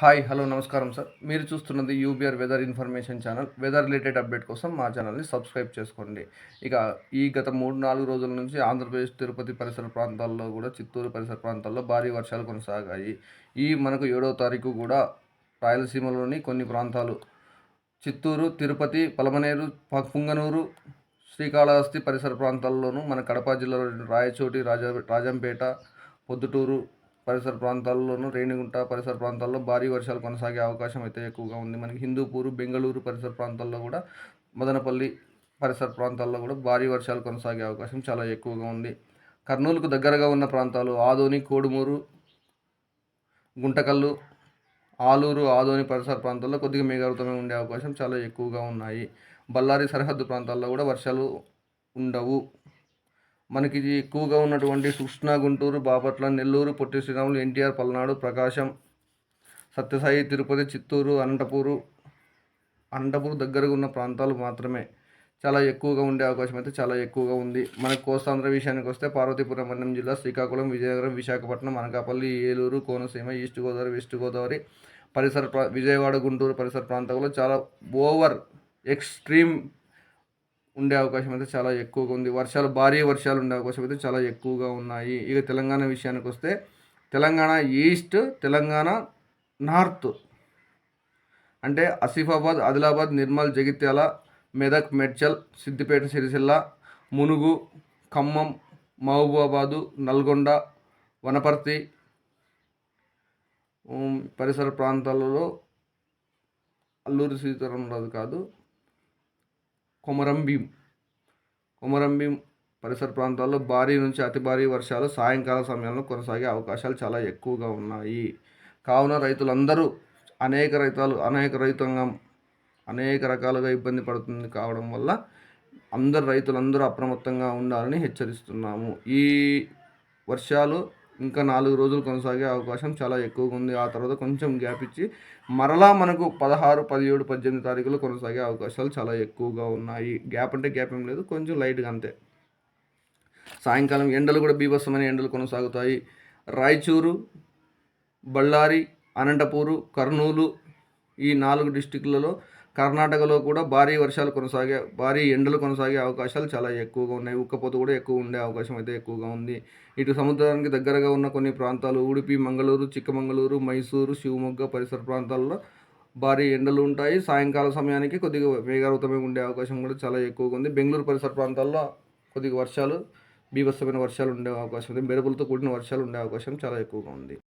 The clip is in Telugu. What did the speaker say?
హాయ్ హలో నమస్కారం సార్. మీరు చూస్తున్నది UBR weather information channel. Weather related update కోసం మా ఛానల్ని సబ్స్క్రైబ్ చేసుకోండి. ఇక ఈ గత మూడు నాలుగు రోజుల నుంచి ఆంధ్రప్రదేశ్ తిరుపతి పరిసర ప్రాంతాల్లో కూడా చిత్తూరు పరిసర ప్రాంతాల్లో భారీ వర్షాలు కొనసాగాయి. ఈ మనకు ఏడవ తారీఖు కూడా రాయలసీమలోని కొన్ని ప్రాంతాలు చిత్తూరు తిరుపతి పలమనేరు పుంగనూరు శ్రీకాళహస్తి పరిసర ప్రాంతాల్లోనూ మన కడప జిల్లాలో రాయచోటి రాజా రాజంపేట పొద్దుటూరు పరిసర ప్రాంతాల్లోనూ రేణిగుంట పరిసర ప్రాంతాల్లో భారీ వర్షాలు కొనసాగే అవకాశం అయితే ఎక్కువగా ఉంది. మనకి హిందూపూరు బెంగళూరు పరిసర ప్రాంతాల్లో కూడా మదనపల్లి పరిసర ప్రాంతాల్లో కూడా భారీ వర్షాలు కొనసాగే అవకాశం చాలా ఎక్కువగా ఉంది. కర్నూలుకు దగ్గరగా ఉన్న ప్రాంతాలు ఆదోని కోడుమూరు గుంటకల్లు ఆలూరు ఆదోని పరిసర ప్రాంతాల్లో కొద్దిగా మేఘావృతమే ఉండే అవకాశం చాలా ఎక్కువగా ఉన్నాయి. బళ్ళారి సరిహద్దు ప్రాంతాల్లో కూడా వర్షాలు ఉండవు. మనకి ఇది ఎక్కువగా ఉన్నటువంటి కృష్ణా గుంటూరు బాపట్ల నెల్లూరు పొట్టి శ్రీరాములు ఎన్టీఆర్ పల్నాడు ప్రకాశం సత్యసాయి తిరుపతి చిత్తూరు అనంతపూరు అనంతపూర్ దగ్గరగా ఉన్న ప్రాంతాలు మాత్రమే. చాలా ఎక్కువగా ఉండే అవకాశం అయితే చాలా ఎక్కువగా ఉంది. మనకు కోస్తాంధ్ర విషయానికి వస్తే పార్వతీపురం అన్నం జిల్లా శ్రీకాకుళం విజయనగరం విశాఖపట్నం అనకాపల్లి ఏలూరు కోనసీమ ఈస్ట్ గోదావరి వెస్ట్ గోదావరి పరిసర ప్రా విజయవాడ గుంటూరు పరిసర ప్రాంతాల్లో చాలా ఓవర్ ఎక్స్ట్రీమ్ ఉండే అవకాశం అయితే చాలా ఎక్కువగా ఉంది. వర్షాలు భారీ వర్షాలు ఉండే అవకాశం అయితే చాలా ఎక్కువగా ఉన్నాయి. ఇక తెలంగాణ విషయానికి వస్తే తెలంగాణ ఈస్ట్ తెలంగాణ నార్త్ అంటే ఆసిఫాబాద్ ఆదిలాబాద్ నిర్మల్ జగిత్యాల మెదక్ మెడ్చల్ సిద్దిపేట సిరిసిల్ల మునుగు ఖమ్మం మహబూబాబాదు నల్గొండ వనపర్తి పరిసర ప్రాంతాలలో అల్లూరి సీతారామరాజు కాదు. కొమరం భీం. కొమరం భీం పరిసర ప్రాంతాల్లో భారీ నుంచి అతి భారీ వర్షాలు సాయంకాల సమయంలో కొనసాగే అవకాశాలు చాలా ఎక్కువగా ఉన్నాయి. కావున రైతులందరూ అనేక రైతాలు అనేక రైతాంగం అనేక రకాలుగా ఇబ్బంది పడుతుంది కావడం వల్ల అందరు రైతులందరూ అప్రమత్తంగా ఉండాలని హెచ్చరిస్తున్నాము. ఈ వర్షాలు ఇంకా నాలుగు రోజులు కొనసాగే అవకాశం చాలా ఎక్కువగా ఉంది. ఆ తర్వాత కొంచెం గ్యాప్ ఇచ్చి మరలా మనకు పదహారు పదిహేడు పద్దెనిమిది తారీఖులు కొనసాగే అవకాశాలు చాలా ఎక్కువగా ఉన్నాయి. గ్యాప్ అంటే గ్యాప్ ఏం లేదు కొంచెం లైట్గా అంతే. సాయంకాలం ఎండలు కూడా బీభత్సమైన ఎండలు కొనసాగుతాయి. రాయచూరు బళ్ళారి అనంతపూరు కర్నూలు ఈ నాలుగు డిస్టిక్లలో కర్ణాటకలో కూడా భారీ వర్షాలు కొనసాగే భారీ ఎండలు కొనసాగే అవకాశాలు చాలా ఎక్కువగా ఉన్నాయి. ఉక్కపోత కూడా ఎక్కువ ఉండే అవకాశం అయితే ఎక్కువగా ఉంది. ఇటు సముద్రానికి దగ్గరగా ఉన్న కొన్ని ప్రాంతాలు ఉడిపి మంగళూరు చిక్కమంగళూరు మైసూరు శివమొగ్గ పరిసర ప్రాంతాల్లో భారీ ఎండలు ఉంటాయి. సాయంకాల సమయానికి కొద్దిగా మేఘావృతమై ఉండే అవకాశం కూడా చాలా ఎక్కువగా ఉంది. బెంగళూరు పరిసర ప్రాంతాల్లో కొద్దిగా వర్షాలు బీభత్సమైన వర్షాలు ఉండే అవకాశం ఉంది. మెరుపులతో కూడిన వర్షాలు ఉండే అవకాశం చాలా ఎక్కువగా ఉంది.